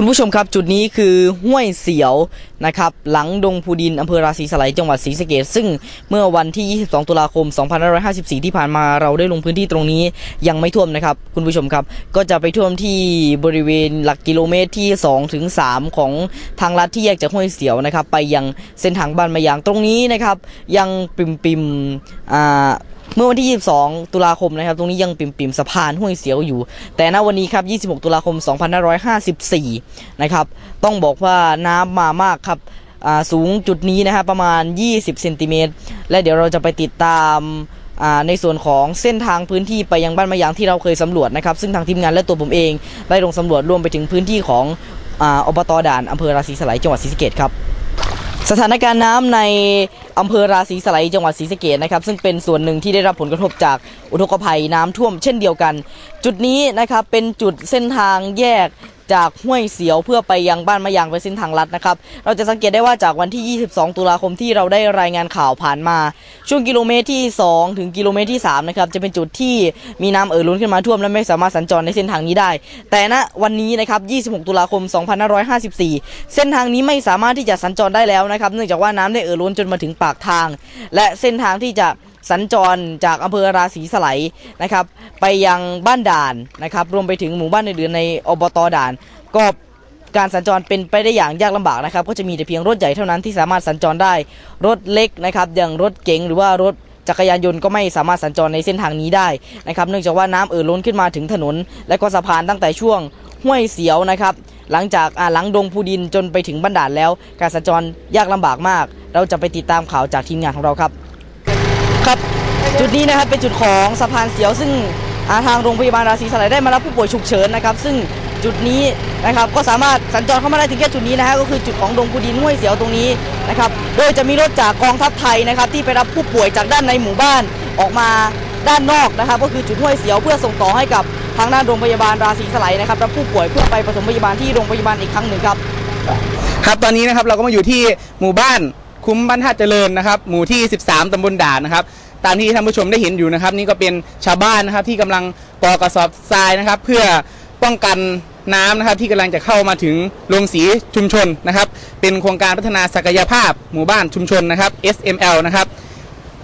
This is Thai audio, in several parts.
คุณผู้ชมครับจุดนี้คือห้วยเสียวนะครับหลังดงพูดินอำเภอราศีสไลจังหวัดศรีสะเกษซึ่งเมื่อวันที่ 22 ตุลาคม 2554 ที่ผ่านมาเราได้ลงพื้นที่ตรงนี้ยังไม่ท่วมนะครับ คุณผู้ชมครับ ก็จะไปท่วมที่บริเวณหลักกิโลเมตรที่2ถึง3ของทางลัดที่แยกจากห้วยเสียวนะครับ ไปยังเส้นทางบ้านมะยางตรงนี้นะครับ ยังปิมปิมอ่า เมื่อวันที่ 22 ตุลาคมนะครับ ตรงนี้ยังปิ่มปิมๆสะพานห้วยเสียวอยู่ แต่ณวันนี้ครับ 26 ตุลาคม 2554 นะครับ ต้องบอกว่าน้ำมามากครับอ่าสูงจุดนี้นะครับประมาณ 20 เซนติเมตร และเดี๋ยวเราจะไปติดตามอ่าในส่วนของเส้นทางพื้นที่ไปยังบ้านมะยางที่เราเคยสำรวจนะครับ ซึ่งทางทีมงานและตัวผมเองได้ลงสำรวจรวมไปถึงพื้นที่ของอาอบตด่านอำเภอราศีสไลยจังหวัดศรีสะเกษครับ สถานการณ์น้ำใน อำเภอราศีสไลจังหวัดศรีสะเกษนะครับ ซึ่งเป็นส่วนหนึ่งที่ได้รับผลกระทบจากอุทกภัยน้ำท่วมเช่นเดียวกัน จุดนี้นะครับเป็นจุดเส้นทางแยก จากห้วยเสียวเพื่อไปยังบ้านมะยางไปเส้นทางลัดนะครับ เราจะสังเกตได้ว่าจากวันที่ 22 ตุลาคมที่เราได้รายงานข่าวผ่านมา ช่วงกิโลเมตรที่ 2 ถึงกิโลเมตรที่3นะครับจะเป็นจุดที่มีน้ำเอ่อล้นขึ้นมาท่วมและไม่สามารถสัญจรในเส้นทางนี้ได้ แต่ณวันนี้นะครับ 26 ตุลาคม 2554 เส้นทางนี้ไม่สามารถที่จะสัญจรได้แล้วนะครับ เนื่องจากว่าน้ำได้เอ่อล้นจนมาถึงปากทาง และเส้นทางที่จะสัญจรจากอำเภอราศีสไลนะครับ ไปยังบ้านด่านนะครับ รวมไปถึงหมู่บ้านอื่นๆในอบตด่าน ก็การสัญจรเป็นไปได้อย่างยากลำบากนะครับ ก็จะมีแต่เพียงรถใหญ่เท่านั้นที่สามารถสัญจรได้ รถเล็กนะครับ อย่างรถเก๋งหรือว่ารถจักรยานยนต์ก็ไม่สามารถสัญจรในเส้นทางนี้ได้นะครับ เนื่องจากว่าน้ำเอ่อล้นขึ้นมาถึงถนน และก็สะพานตั้งแต่ช่วงห้วยเสียวนะครับ หลังจากหลังดงพูดินจนไปถึงบ้านด่านแล้ว การสัญจรยากลำบากมาก เราจะไปติดตามข่าวจากทีมงานของเราครับ จุดนี้นะครับเป็นจุดของสะพานเสียว ซึ่งาทางโรงพยาบาลราศีสไลยได้มารับผู้ป่วยฉุกเฉินนะครับ ซึ่งจุดนี้นะครับก็สามารถสัญจรเข้ามาได้ถึงแค่จุดนี้นะฮะก็คือจุดของดงพูดินห้วยเสียวตรงนี้นะครับโดยจะมีรถจากกองทัพไทยนะครับที่ไปรับผู้ป่วยจากด้านในหมู่บ้านออกมาด้านนอกนะครับก็คือจุดห้วยเสียวเพื่อส่งต่อให้กับทางด้านโรงพยาบาลราศีสไลยนะครับรับผู้ป่วยเพื่อไปปฐมพยาบาลที่โรงพยาบาลอีกครั้งหนึ่งครับครับตอนนี้นะครับเราก็มาอยู่ที่หมู่บ้านคุ้มบ้านท่าเจริญนะครับ หมู่ที่ 13 ตำบลด่านนะครับ ตามที่ท่านผู้ชมได้เห็นอยู่นะครับ นี่ก็เป็นชาวบ้านนะครับที่กำลังก่อกระสอบทรายนะครับ เพื่อป้องกันน้ำนะครับที่กำลังจะเข้ามาถึงโรงสีชุมชนนะครับ เป็นโครงการพัฒนาศักยภาพหมู่บ้านชุมชนนะครับ SML นะครับ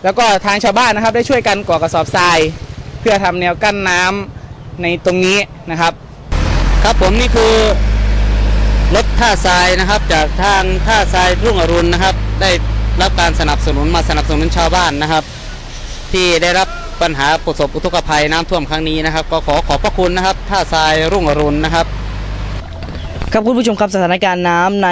แล้วก็ทางชาวบ้านนะครับได้ช่วยกันก่อกระสอบทราย เพื่อทำแนวกั้นน้ำในตรงนี้นะครับ ครับผมนี่คือรถท่าทรายนะครับ จากทางท่าทรายรุ่งอรุณนะครับ ได้รับการสนับสนุนมาสนับสนุนชาวบ้านนะครับ ที่ได้รับปัญหาประสบอุทกภัยน้ำท่วมครั้งนี้นะครับ ก็ขอขอบพระคุณนะครับท่าทรายรุ่งอรุณนะครับ ครับคุณผู้ชมครับสถานการณ์น้ำใน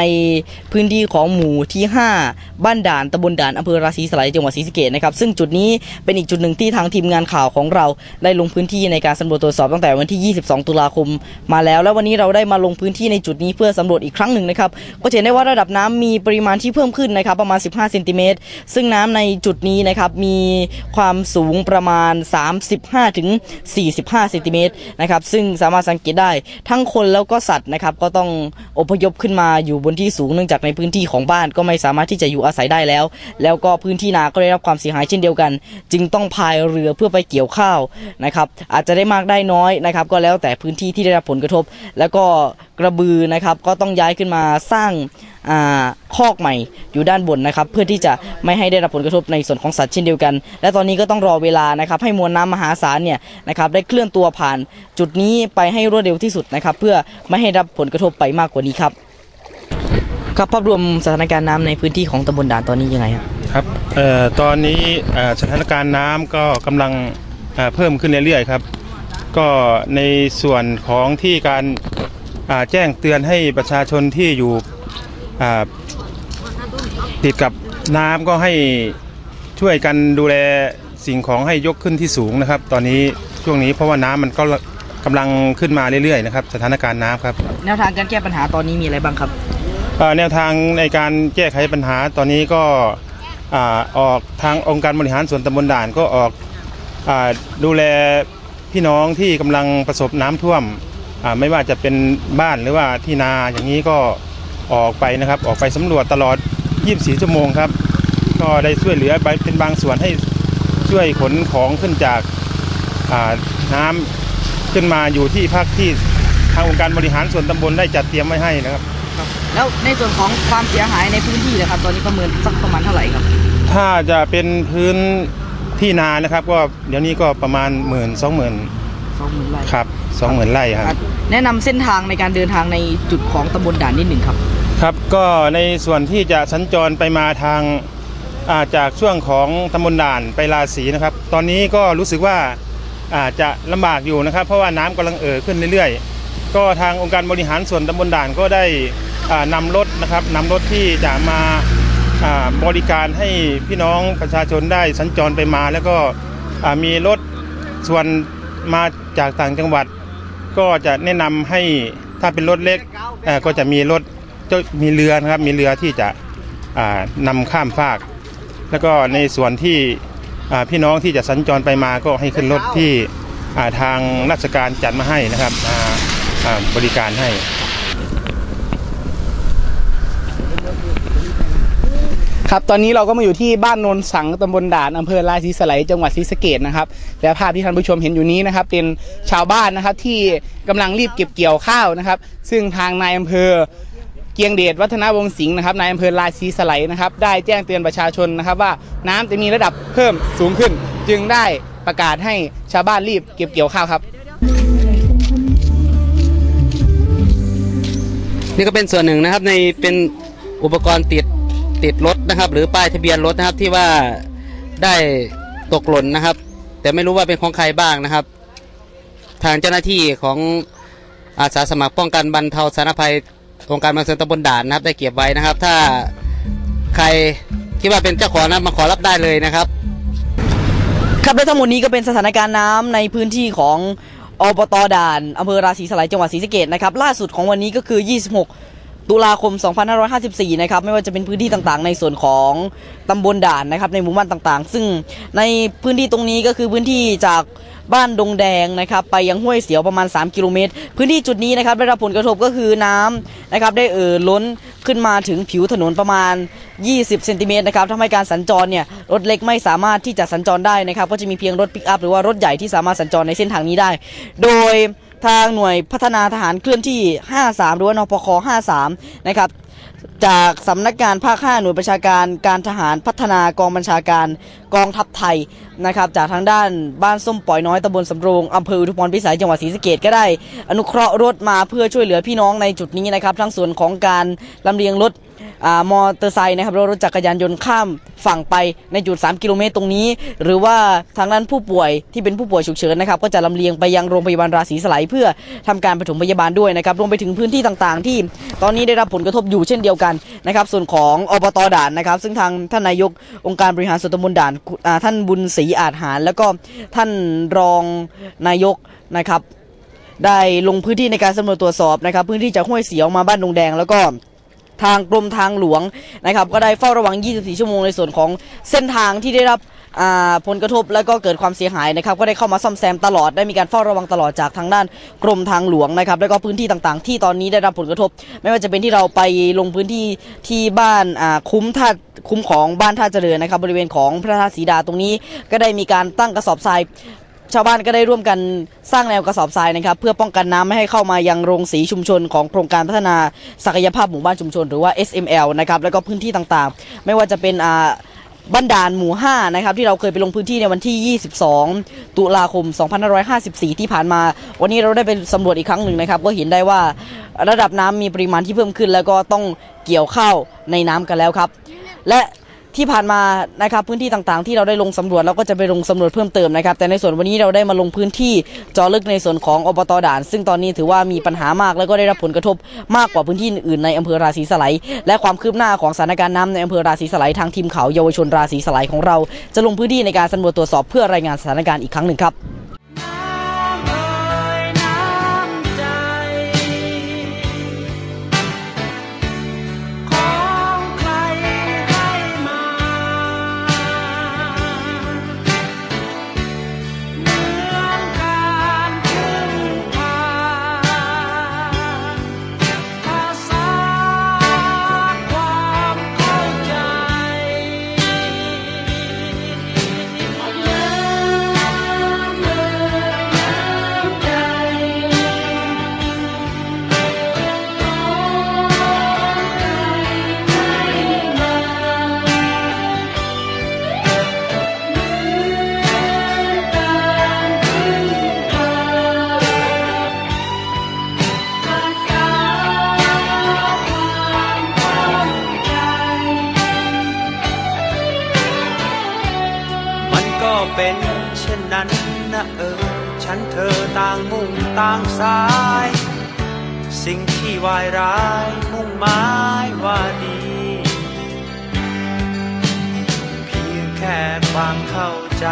พื้นที่ของหมู่ที่ 5 บ้านด่านตำบลด่านอำเภอราศีสไลยจังหวัดศรีสะเกษนะครับซึ่งจุดนี้เป็นอีกจุดหนึ่งที่ทางทีมงานข่าวของเราได้ลงพื้นที่ในการสำรวจตรวจสอบตั้งแต่วันที่ 22 ตุลาคมมาแล้ว แล้ววันนี้เราได้มาลงพื้นที่ในจุดนี้เพื่อสำรวจอีกครั้งหนึ่งนะครับก็จะเห็นได้ว่าระดับน้ำมีปริมาณที่เพิ่มขึ้นนะครับประมาณ 15 เซนติเมตรซึ่งน้ำในจุดนี้นะครับมีความสูงประมาณ 35ถึง45 เซนติเมตรนะครับซึ่งสามารถสังเกตได้ทั้งคนแล้วก็สัตว์นะครับก็ต้องอพยพขึ้นมาอยู่บนที่สูงเนื่องจากในพื้นที่ของบ้านก็ไม่สามารถที่จะอยู่อาศัยได้แล้ว แล้วก็พื้นที่นาก็ได้รับความเสียหายเช่นเดียวกัน จึงต้องพายเรือเพื่อไปเกี่ยวข้าวนะครับ อาจจะได้มากได้น้อยนะครับ ก็แล้วแต่พื้นที่ที่ได้รับผลกระทบ แล้วก็กระบือนะครับ ก็ต้องย้ายขึ้นมาสร้าง คอกใหม่อยู่ด้านบนนะครับ เพื่อที่จะไม่ให้ได้รับผลกระทบในส่วนของสัตว์เช่นเดียวกัน และตอนนี้ก็ต้องรอเวลานะครับ ให้มวลน้ำมหาศาลเนี่ยนะครับได้เคลื่อนตัวผ่านจุดนี้ไปให้รวดเร็วที่สุดนะครับ เพื่อไม่ให้รับผลกระทบไปมากกว่านี้ครับครับภาพรวมสถานการณ์น้ำในพื้นที่ของตำบลด่านตอนนี้ยังไงครับครับเอ่อตอนนี้สถานการณ์น้ำก็กำลังเพิ่มขึ้นเรื่อยๆครับ ก็ในส่วนของที่การแจ้งเตือนให้ประชาชนที่อยู่ ติดกับน้ำก็ให้ช่วยกันดูแลสิ่งของให้ยกขึ้นที่สูงนะครับ ตอนนี้ช่วงนี้เพราะว่าน้ำมันก็กำลังขึ้นมาเรื่อยๆนะครับสถานการณ์น้ำครับ แนวทางการแก้ปัญหาตอนนี้มีอะไรบ้างครับเอ่อแนวทางในการแก้ไขปัญหาตอนนี้ก็อ่าออกทางองค์การบริหารส่วนตำบลด่านก็ออกอาดูแลพี่น้องที่กำลังประสบน้ำท่วมอ่าไม่ว่าจะเป็นบ้านหรือว่าที่นาอย่างนี้ก็ ออกไปนะครับ ออกไปสำรวจตลอด 24 ชั่วโมงครับ ก็ได้ช่วยเหลือไปเป็นบางส่วนให้ช่วยขนของขึ้นจากอ่าน้ำขึ้นมาอยู่ที่พักที่ทางองค์การบริหารส่วนตำบลได้จัดเตรียมไว้ให้นะครับแล้วในส่วนของความเสียหายในพื้นที่นะครับ ตอนนี้ประเมินสักประมาณเท่าไหร่ครับ ถ้าจะเป็นพื้นที่นานะครับ ก็เดี๋ยวนี้ก็ประมาณหมื่นสองหมื่นส องหมื่นไร่ครับสองหมื่นไร่ครับอะแนะนำเส้นทางในการเดินทางในจุดของตำบลด่านนิดหนึ่งครับ ครับก็ในส่วนที่จะสัญจรไปมาทางอ่าจากช่วงของตำบลด่านไปราศีนะครับ ตอนนี้ก็รู้สึกว่าอาจจะลำบากอยู่นะครับ เพราะว่าน้ำกำลังเอ่อขึ้นเรื่อยๆ ก็ทางองค์การบริหารส่วนตำบลด่านก็ได้อ่านำรถนะครับนำรถที่จะมาอ่าบริการให้พี่น้องประชาชนได้สัญจรไปมา แล้วก็อ่ามีรถส่วน มาจากต่างจังหวัด ก็จะแนะนำให้ถ้าเป็นรถเล็กเอ่อก็จะมีรถจะมีเรือนะครับ มีเรือที่จะอ่านำข้ามฟาก แล้วก็ในส่วนที่อ่าพี่น้องที่จะสัญจรไปมาก็ให้ขึ้นรถที่อ่าทางราชการจัดมาให้นะครับอ่าอ่าบริการให้ ครับ ตอนนี้เราก็มาอยู่ที่บ้านโนนสังตำบลด่านอำเภอราศีสไลยจังหวัดศรีสะเกดนะครับ และภาพที่ท่านผู้ชมเห็นอยู่นี้นะครับ เป็นชาวบ้านนะครับที่กำลังรีบเก็บเกี่ยวข้าวนะครับ ซึ่งทางนายอำเภอเกียงเดชวัฒนาวงศ์สิงห์นะครับนายอำเภอราศีสไลยนะครับ ได้แจ้งเตือนประชาชนนะครับ ว่าน้ำจะมีระดับเพิ่มสูงขึ้น จึงได้ประกาศให้ชาวบ้านรีบเก็บเกี่ยวข้าวครับ นี่ก็เป็นส่วนหนึ่งนะครับในเป็นอุปกรณ์ติดติดรถ นะครับ หรือป้ายทะเบียนรถนะครับที่ว่าได้ตกหล่นนะครับ แต่ไม่รู้ว่าเป็นของใครบ้างนะครับ ทางเจ้าหน้าที่ของอาสาสมัครป้องกันบรรเทาสาธารณภัยองค์การบริหารส่วนตำบลด่านนะครับ ได้เก็บไว้นะครับ ถ้าใครคิดว่าเป็นเจ้าของนะมาขอรับได้เลยนะครับ ครับและทั้งหมดนี้ก็เป็นสถานการณ์น้ำในพื้นที่ของอบตด่านอำเภอราศีสไลยจังหวัดศรีสะเกดนะครับ ล่าสุดของวันนี้ก็คือ 26 ตุลาคม 2554 นะครับ ไม่ว่าจะเป็นพื้นที่ต่างๆ ในส่วนของตำบลด่านนะครับ ในหมู่บ้านต่างๆ ซึ่งในพื้นที่ตรงนี้ก็คือพื้นที่จากบ้านดงแดงนะครับไปยังห้วยเสียวประมาณ 3 กิโลเมตร พื้นที่จุดนี้นะครับได้รับผลกระทบก็คือน้ำนะครับได้เอ่อล้นขึ้นมาถึงผิวถนนประมาณ 20 เซนติเมตรนะครับทำให้การสัญจรเนี่ยรถเล็กไม่สามารถที่จะสัญจรได้นะครับ ก็จะมีเพียงรถปิกอัพหรือว่ารถใหญ่ที่สามารถสัญจรในเส้นทางนี้ได้ โดย ทางหน่วยพัฒนาทหารเคลื่อนที่ 53 หรือว่านปค53 นะครับ จากสำนักงานภาค 5 หน่วยประชาการการทหารพัฒนากองบัญชาการกองทัพไทยนะครับ จากทางด้านบ้านส้มปล่อยน้อยตำบลสำโรงอำเภออุทุพรพิสัยจังหวัดศรีสะเกดก็ได้ อนุเคราะห์รถมาเพื่อช่วยเหลือพี่น้องในจุดนี้นะครับ ทั้งส่วนของการลำเลียงรถ มอเตอร์ไซค์นะครับรถจักรยานยนต์ข้ามฝั่งไปในจุด 3 กิโลเมตรตรงนี้ หรือว่าทางด้านผู้ป่วยที่เป็นผู้ป่วยฉุกเฉินนะครับก็จะลำเลียงไปยังโรงพยาบาลราศีสไลยเพื่อทำการปฐมพยาบาลด้วยนะครับรวมไปถึงพื้นที่ต่างๆ ที่ตอนนี้ได้รับผลกระทบอยู่เช่นเดียวกันนะครับส่วนของอบตด่านนะครับ ซึ่งทางท่านนายกองค์การบริหารส่วนตำบลด่านท่านบุญศรีอาจหาร แล้วก็ท่านรองนายกนะครับได้ลงพื้นที่ในการสำรวจตรวจสอบนะครับ พื้นที่จากห้วยเสียวมาบ้านดงแดงแล้วก็ ทางกรมทางหลวงนะครับก็ได้เฝ้าระวัง 24 ชั่วโมงในส่วนของเส้นทางที่ได้รับผลกระทบแล้วก็เกิดความเสียหายนะครับก็ได้เข้ามาซ่อมแซมตลอดได้มีการเฝ้าระวังตลอดจากทางด้านกรมทางหลวงนะครับแล้วก็พื้นที่ต่างๆ ที่ตอนนี้ได้รับผลกระทบ ไม่ว่าจะเป็นที่เราไปลงพื้นที่ที่บ้านคุ้มท่าคุ้มของบ้านท่าเจริญนะครับบริเวณของพระธาตุสีดาตรงนี้ ก็ได้มีการตั้งกระสอบทราย ชาวบ้านก็ได้ร่วมกันสร้างแนวกระสอบทรายนะครับ เพื่อป้องกันน้ำไม่ให้เข้ามายังโรงสีชุมชนของโครงการพัฒนาศักยภาพหมู่บ้านชุมชน หรือว่า SML นะครับแล้วก็พื้นที่ต่างๆ ไม่ว่าจะเป็นอ่าบ้านด่านหมู่ 5 นะครับ ที่เราเคยไปลงพื้นที่ในวันที่ 22 ตุลาคม 2554 ที่ผ่านมา วันนี้เราได้ไปสำรวจอีกครั้งหนึ่งนะครับ ก็เห็นได้ว่าระดับน้ำมีปริมาณที่เพิ่มขึ้น แล้วก็ต้องเกี่ยวข้าวในน้ำกันแล้วครับ และ ที่ผ่านมานะครับพื้นที่ต่างๆ ที่เราได้ลงสำรวจเราก็จะไปลงสำรวจเพิ่มเติมนะครับแต่ในส่วนวันนี้เราได้มาลงพื้นที่เจาะลึกในส่วนของอบตด่าน ซึ่งตอนนี้ถือว่ามีปัญหามากแล้วก็ได้รับผลกระทบมากกว่าพื้นที่อื่นในอำเภอราศีสไลและความคืบหน้าของสถานการณ์น้ำในอำเภอราศีสไลทางทีมข่าวเยาวชนราศีสไลของเรา จะลงพื้นที่ในการสำรวจตรวจสอบเพื่อรายงานสถานการณ์อีกครั้งหนึ่งครับ เช่นนั้นนะเออ ฉันเธอต่างมุ่งต่างสาย สิ่งที่วายร้ายมุ่งหมายว่าดี เพียงแค่ความเข้าใจ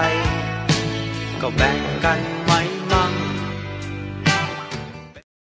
ก็แบ่งกันไหม